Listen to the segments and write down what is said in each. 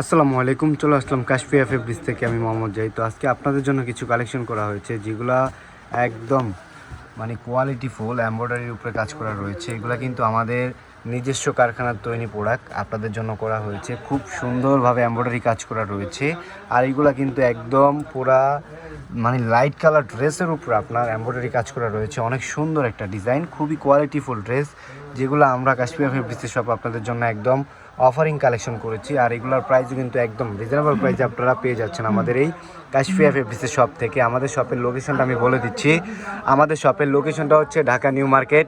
আসসালামু আলাইকুম, চলে আসলাম কাশফিয়া ফেব্রিক্স থেকে, আমি মোহাম্মদ জাই তো আজকে আপনাদের জন্য কিছু কালেকশন করা হয়েছে, যেগুলা একদম মানে কোয়ালিটি ফুল এমব্রয়ডারির উপরে কাজ করা রয়েছে। এগুলো কিন্তু আমাদের নিজস্ব কারখানার তৈরি প্রোডাক্ট আপনাদের জন্য করা হয়েছে। খুব সুন্দরভাবে এমব্রয়ডারি কাজ করা রয়েছে। আর এগুলা কিন্তু একদম পুরা মানে লাইট কালার ড্রেসের উপর আপনার এমব্রয়ডারি কাজ করা রয়েছে। অনেক সুন্দর একটা ডিজাইন খুবই কোয়ালিটিফুল ড্রেস যেগুলো আমরা কাশ্মীর ফেব্রিক্সের সব আপনাদের জন্য একদম অফারিং কালেকশন করেছি। আর এগুলোর প্রাইসও কিন্তু একদম রিজনেবল প্রাইসে আপনারা পেয়ে যাচ্ছেন আমাদের এই কাশফিয়া ফেব্রিক্সের শপ থেকে। আমাদের শপের লোকেশনটা আমি বলে দিচ্ছি। আমাদের শপের লোকেশনটা হচ্ছে ঢাকা নিউ মার্কেট।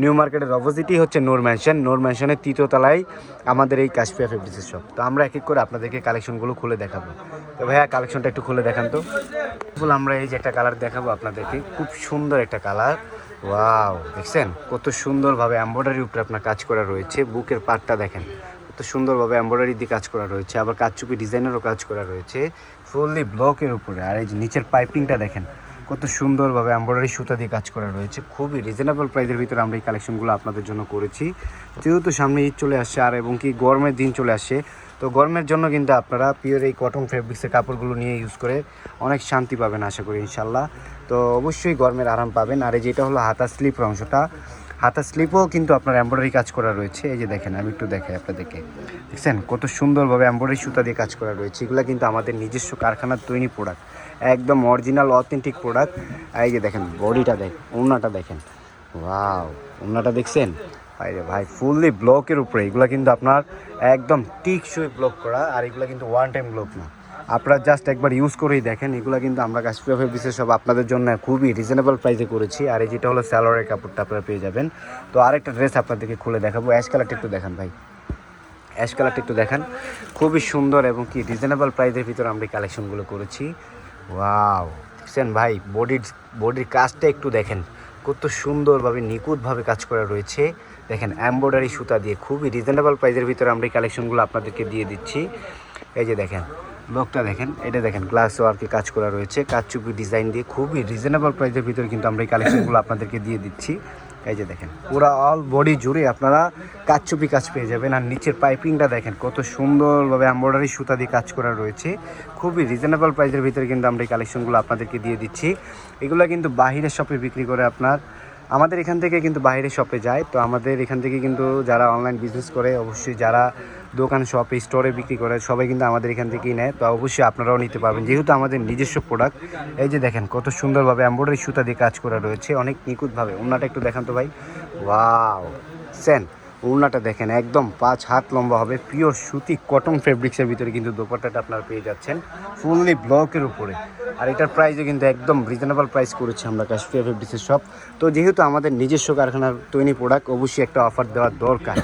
নিউ মার্কেটের অপোজিটই হচ্ছে নোর ম্যানশন নোর ম্যানশনের তৃতীয়তলায় আমাদের এই কাশফিয়া ফেব্রিক্সের শপ তো আমরা এক এক করে আপনাদেরকে কালেকশনগুলো খুলে দেখাবো। তো ভাইয়া কালেকশনটা একটু খুলে দেখান তো। আমরা এই যে একটা কালার দেখাবো আপনাদেরকে। খুব সুন্দর একটা কালার ওয়াও দেখছেন? কত সুন্দরভাবে এমব্রয়ডারির উপরে আপনার কাজ করা রয়েছে। বুকের পার্টটা দেখেন। কত সুন্দরভাবে এমব্রয়ডারি দিয়ে কাজ করা রয়েছে। আবার কাজচুপি ডিজাইনেরও কাজ করা রয়েছে। ফুললি ব্লকের উপরে। আর এই যে নিচের পাইপিংটা দেখেন, কত সুন্দরভাবে এমব্রয়ডারি সুতা দিয়ে কাজ করা রয়েছে। খুবই রিজনেবল প্রাইসের ভিতরে আমরা এই কালেকশনগুলো আপনাদের জন্য করেছি। যেহেতু সামনে ঈদ চলে আসছে, আর এবং কি গরমের দিন চলে আসছে তো গরমের জন্য কিন্তু আপনারা পিওর এই কটন ফেব্রিক্সের কাপড়গুলো নিয়ে ইউজ করে অনেক শান্তি পাবেন আশা করি ইনশাল্লাহ তো অবশ্যই গরমের আরাম পাবেন। আর এই যেটা হলো হাতা স্লিপের অংশটা, হাতা স্লিপও কিন্তু আপনার এমব্রয়ডারি কাজ করা রয়েছে। এই যে দেখেন, আমি একটু দেখাই আপনাদেরকে। দেখছেন, কত সুন্দরভাবে এমব্রয়ডারি সুতা দিয়ে কাজ করা রয়েছে। এগুলো কিন্তু আমাদের নিজস্ব কারখানার তৈরি প্রোডাক্ট একদম অরিজিনাল অথেন্টিক প্রোডাক্ট এই যে দেখেন বডিটা দেখ, ওড়নাটা দেখেন। ওয়াও ওড়নাটা দেখছেন? ভাই রে ভাই ফুললি ব্লকের উপরে। এগুলো কিন্তু আপনার একদম টিকসই ব্লক করা, আর এগুলো কিন্তু ওয়ান টাইম ব্লক না। আপনারা জাস্ট একবার ইউজ করেই দেখেন, এগুলো কিন্তু আমরা কাশ্মীর ফেব্রিক্সের সব আপনাদের জন্য খুবই রিজনেবল প্রাইসে করেছি। আর এই যেটা হলো স্যালোয়ারের কাপড়টা আপনারা পেয়ে যাবেন। তো আরেকটা ড্রেস আপনাদেরকে খুলে দেখাবো। অ্যাশ কালারটা একটু দেখান ভাই। অ্যাশ কালারটা একটু দেখান। খুবই সুন্দর এবং কি রিজনেবল প্রাইসের ভিতরে আমরা এই কালেকশনগুলো করেছি। ওয়াও দেখছেন ভাই বডির বডির কাজটা একটু দেখেন। কত সুন্দরভাবে, নিখুঁতভাবে কাজ করা রয়েছে। দেখেন এমব্রয়ডারি সুতা দিয়ে খুবই রিজনেবল প্রাইসের ভিতরে আমরা এই কালেকশনগুলো আপনাদেরকে দিয়ে দিচ্ছি। এই যে দেখেন লোকটা দেখেন, এটা দেখেন গ্লাস ওয়ার্কে কাজ করা রয়েছে। কাজচুপি ডিজাইন দিয়ে খুবই রিজনেবল প্রাইসের ভিতরে কিন্তু আমরা এই কালেকশনগুলো আপনাদেরকে দিয়ে দিচ্ছি। এই যে দেখেন, পুরো অল বডি জুড়ে আপনারা কাজচুপি কাজ পেয়ে যাবেন। আর নিচের পাইপিংটা দেখেন, কত সুন্দরভাবে এমব্রয়ডারি সুতা দিয়ে কাজ করা রয়েছে। খুবই রিজনেবল প্রাইসের ভিতরে কিন্তু আমরা এই কালেকশনগুলো আপনাদেরকে দিয়ে দিচ্ছি। এগুলো কিন্তু বাহিরের শপে বিক্রি করে আপনার আমাদের এখান থেকে কিন্তু বাইরে শপে যায়। তো আমাদের এখান থেকে কিন্তু যারা অনলাইন বিজনেস করে, অবশ্যই যারা দোকান শপে স্টোরে বিক্রি করে, সবাই কিন্তু আমাদের এখান থেকেই নেয়। তো অবশ্যই আপনারাও নিতে পারবেন। যেহেতু আমাদের নিজস্ব প্রোডাক্ট এই যে দেখেন কত সুন্দরভাবে এমব্রয়ডারি সুতা দিয়ে কাজ করা রয়েছে, অনেক নিখুঁতভাবে। ওনাটা একটু দেখান তো ভাই। ওয়াও সেন ওড়নাটা দেখেন, একদম পাঁচ হাত লম্বা হবে পিওর সুতি কটন ফেব্রিক্সের ভিতরে কিন্তু দোপাট্টাটা আপনারা পেয়ে যাচ্ছেন ফুললি ব্লকের উপরে। আর এটার প্রাইসও কিন্তু একদম রিজনেবল প্রাইস করেছি আমরা কাশ্মীর ফেব্রিক্সের সব তো যেহেতু আমাদের নিজস্ব কারখানার তৈরি প্রোডাক্ট অবশ্যই একটা অফার দেওয়ার দরকার।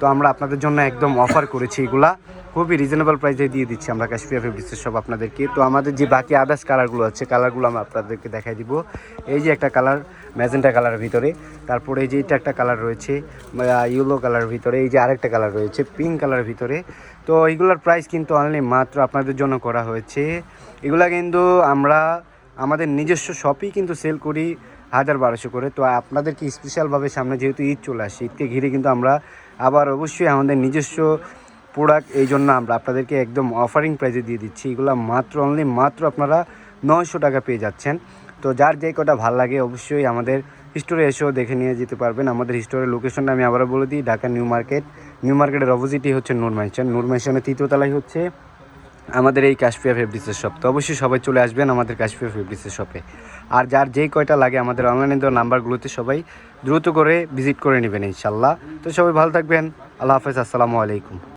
তো আমরা আপনাদের জন্য একদম অফার করেছি এগুলা। খুবই রিজনেবল প্রাইসে দিয়ে দিচ্ছি আমরা কাশ্মীর ফেব্রিক্সের সব আপনাদেরকে। তো আমাদের যে বাকি আদার্স কালারগুলো আছে কালারগুলো আমরা আপনাদেরকে দেখাই দিব। এই যে একটা কালার ম্যাজেন্টা কালারের ভিতরে। তারপরে এই যে এটা একটা কালার রয়েছে ইয়েলো কালারের ভিতরে। এই যে আরেকটা কালার রয়েছে পিঙ্ক কালারের ভিতরে। তো এইগুলোর প্রাইস কিন্তু অনলি মাত্র আপনাদের জন্য করা হয়েছে। এগুলা কিন্তু আমরা আমাদের নিজস্ব শপই কিন্তু সেল করি হাজার বারোশো করে। তো আপনাদেরকে স্পেশালভাবে সামনে যেহেতু ঈদ চলে আসে, ঈদকে ঘিরে কিন্তু আমরা আবার অবশ্যই আমাদের নিজস্ব প্রোডাক্ট এই জন্য আমরা আপনাদেরকে একদম অফারিং প্রাইসে দিয়ে দিচ্ছি। এগুলো মাত্র অনলি মাত্র আপনারা নয়শো টাকা পেয়ে যাচ্ছেন। তো যার যে কটা ভালো লাগে অবশ্যই আমাদের স্টোরে এসেও দেখে নিয়ে যেতে পারবেন। আমাদের স্টোরের লোকেশনটা আমি আবারও বলে দিই, ঢাকা নিউ মার্কেট। নিউ মার্কেটের অপোজিটই হচ্ছে নূর ম্যানশন নূর ম্যানশনের তৃতীয়তলায় হচ্ছে আমাদের এই কাশফিয়া ফেব্রিক্সের শপ তো অবশ্যই সবাই চলে আসবেন আমাদের কাশফিয়া ফেব্রিক্সের শপে আর যার যেই কয়টা লাগে আমাদের অনলাইনে দেওয়া নাম্বারগুলোতে সবাই দ্রুত করে ভিজিট করে নেবেন ইনশাল্লাহ। তো সবাই ভালো থাকবেন। আল্লাহ হাফেজ। আসসালামু আলাইকুম।